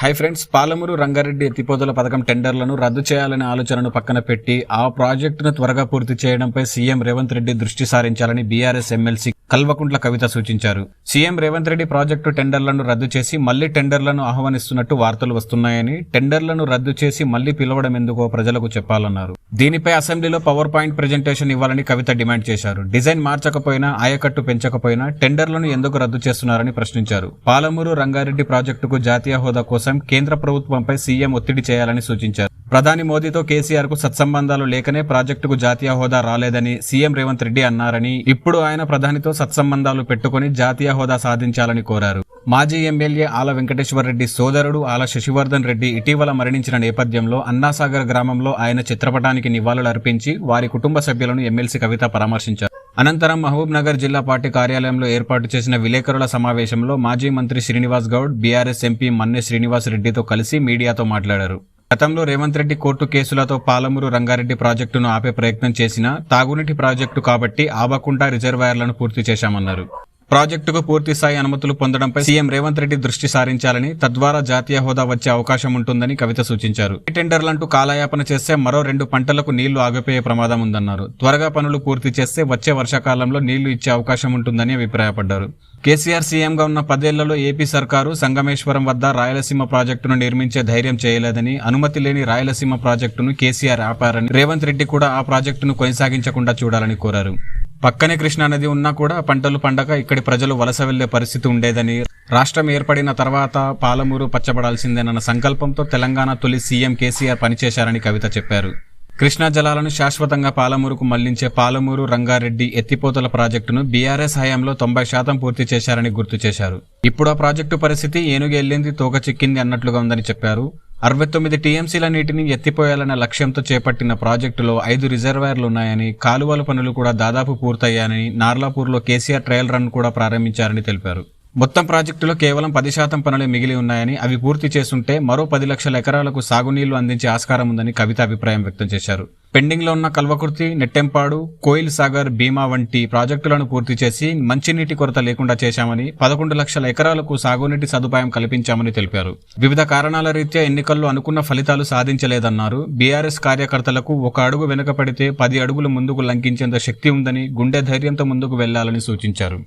Hi friends Palamuru Rangareddy ఎత్తిపోతల పథకం టెండర్లను రద్దు చేయాలనే ఆలోచనను పక్కన పెట్టి ఆ ప్రాజెక్టును త్వరగా పూర్తి చేయడంపై సీఎం రేవంత్ రెడ్డి దృష్టి సారించాలని బీఆర్ఎస్ ఎమ్మెల్సీ కల్వకుంట్ల కవిత సూచించారు. సీఎం రేవంత్ రెడ్డి ప్రాజెక్టు టెండర్లను రద్దు చేసి మళ్ళీ టెండర్లను ఆహ్వానిస్తున్నట్టు వార్తలు వస్తున్నాయని టెండర్లను రద్దు చేసి మళ్ళీ పిలవడం ఎందుకో ప్రజలకు చెప్పాలన్నారు. దీనిపై అసెంబ్లీలో పవర్ పాయింట్ ప్రజెంటేషన్ ఇవ్వాలని కవిత డిమాండ్ చేశారు. డిజైన్ మార్చకపోయినా ఆయకట్టు పెంచకపోయినా టెండర్లను ఎందుకు రద్దు చేస్తున్నారని ప్రశ్నించారు. పాలమూరు రంగారెడ్డి ప్రాజెక్టుకు జాతీయ హోదా కోసం కేంద్ర ప్రభుత్వంపై సీఎం ఒత్తిడి చేయాలని సూచించారు. ప్రధాని మోదీతో కేసీఆర్కు సత్సంబంధాలు లేకనే ప్రాజెక్టుకు జాతీయ హోదా రాలేదని సీఎం రేవంత్ రెడ్డి అన్నారని ఇప్పుడు ఆయన ప్రధానితో సత్సంబంధాలు పెట్టుకుని జాతీయ హోదా సాధించాలని కోరారు. మాజీ ఎమ్మెల్యే ఆల వెంకటేశ్వర రెడ్డి సోదరుడు ఆల శశివర్ధన్ రెడ్డి ఇటీవల మరణించిన నేపథ్యంలో అన్నాసాగర్ గ్రామంలో ఆయన చిత్రపటానికి నివాళులర్పించి వారి కుటుంబ సభ్యులను ఎమ్మెల్సీ కవిత పరామర్శించారు. అనంతరం మహబూబ్ నగర్ జిల్లా పార్టీ కార్యాలయంలో ఏర్పాటు చేసిన విలేకరుల సమావేశంలో మాజీ మంత్రి శ్రీనివాస్ గౌడ్ బీఆర్ఎస్ ఎంపీ మన్నె శ్రీనివాస్ రెడ్డితో కలిసి మీడియాతో మాట్లాడారు. గతంలో రేవంత్ రెడ్డి కోర్టు కేసులతో పాలమూరు రంగారెడ్డి ప్రాజెక్టును ఆపే ప్రయత్నం చేసినా తాగునీటి ప్రాజెక్టు కాబట్టి ఆవకుండా రిజర్వాయర్లను పూర్తి చేశామన్నారు. ప్రాజెక్టుకు పూర్తి స్థాయి అనుమతులు పొందడంపై సీఎం రేవంత్ రెడ్డి దృష్టి సారించాలని తద్వారా జాతీయ హోదా వచ్చే అవకాశం ఉంటుందని కవిత సూచించారు. టెండర్లంటూ కాలయాపన చేస్తే మరో రెండు పంటలకు నీళ్ళు ఆగిపోయే ప్రమాదం ఉందన్నారు. త్వరగా పనులు పూర్తి చేస్తే వచ్చే వర్షాకాలంలో నీళ్ళు ఇచ్చే అవకాశం ఉంటుందని అభిప్రాయపడ్డారు. కేసీఆర్ సీఎంగా ఉన్న పదేళ్ళలో ఏపీ సర్కారు సంగమేశ్వరం వద్ద రాయలసీమ ప్రాజెక్టును నిర్మించే ధైర్యం చేయలేదని అనుమతి లేని రాయలసీమ ప్రాజెక్టును కేసీఆర్ ఆపారని రేవంత్ రెడ్డి కూడా ఆ ప్రాజెక్టును కొనసాగించకుండా చూడాలని కోరారు. పక్కనే కృష్ణానది ఉన్నా కూడా పంటలు పండగ ఇక్కడి ప్రజలు వలస వెళ్ళే పరిస్థితి ఉండేదని రాష్ట్రం ఏర్పడిన తర్వాత పాలమూరు పచ్చబడాల్సిందేనన్న సంకల్పంతో తెలంగాణ తొలి సీఎం కేసీఆర్ పనిచేశారని కవిత చెప్పారు. కృష్ణా జలాలను శాశ్వతంగా పాలమూరుకు మళ్ళించే పాలమూరు రంగారెడ్డి ఎత్తిపోతల ప్రాజెక్టును బీఆర్ఎస్ హయాంలో తొంభై శాతం పూర్తి చేశారని గుర్తు చేశారు. ఇప్పుడు ఆ ప్రాజెక్టు పరిస్థితి ఏనుగు ఎల్లింది తోక చిక్కింది అన్నట్లుగా ఉందని చెప్పారు. అరవై తొమ్మిది టీఎంసీల నీటిని ఎత్తిపోయాలన్న లక్ష్యంతో చేపట్టిన ప్రాజెక్టులో ఐదు రిజర్వాయర్లు ఉన్నాయని కాలువల పనులు కూడా దాదాపు పూర్తయ్యాయని నార్లాపూర్లో కేసీఆర్ ట్రయల్ రన్ కూడా ప్రారంభించారని తెలిపారు. మొత్తం ప్రాజెక్టులో కేవలం పది శాతం పనులే మిగిలి ఉన్నాయని అవి పూర్తి చేసుంటే మరో పది లక్షల ఎకరాలకు సాగునీళ్ళు అందించే ఆస్కారం ఉందని కవిత అభిప్రాయం వ్యక్తం చేశారు. పెండింగ్లో ఉన్న కల్వకుర్తి నెట్టెంపాడు కోయిల్ సాగర్ భీమా వంటి ప్రాజెక్టులను పూర్తి చేసి మంచినీటి కొరత లేకుండా చేశామని పదకొండు లక్షల ఎకరాలకు సాగునీటి సదుపాయం కల్పించామని తెలిపారు. వివిధ కారణాల రీత్యా ఎన్నికల్లో అనుకున్న ఫలితాలు సాధించలేదన్నారు. బీఆర్ఎస్ కార్యకర్తలకు ఒక అడుగు వెనుక పడితే పది అడుగులు ముందుకు లంకించేంత శక్తి ఉందని గుండె ధైర్యంతో ముందుకు వెళ్ళాలని సూచించారు.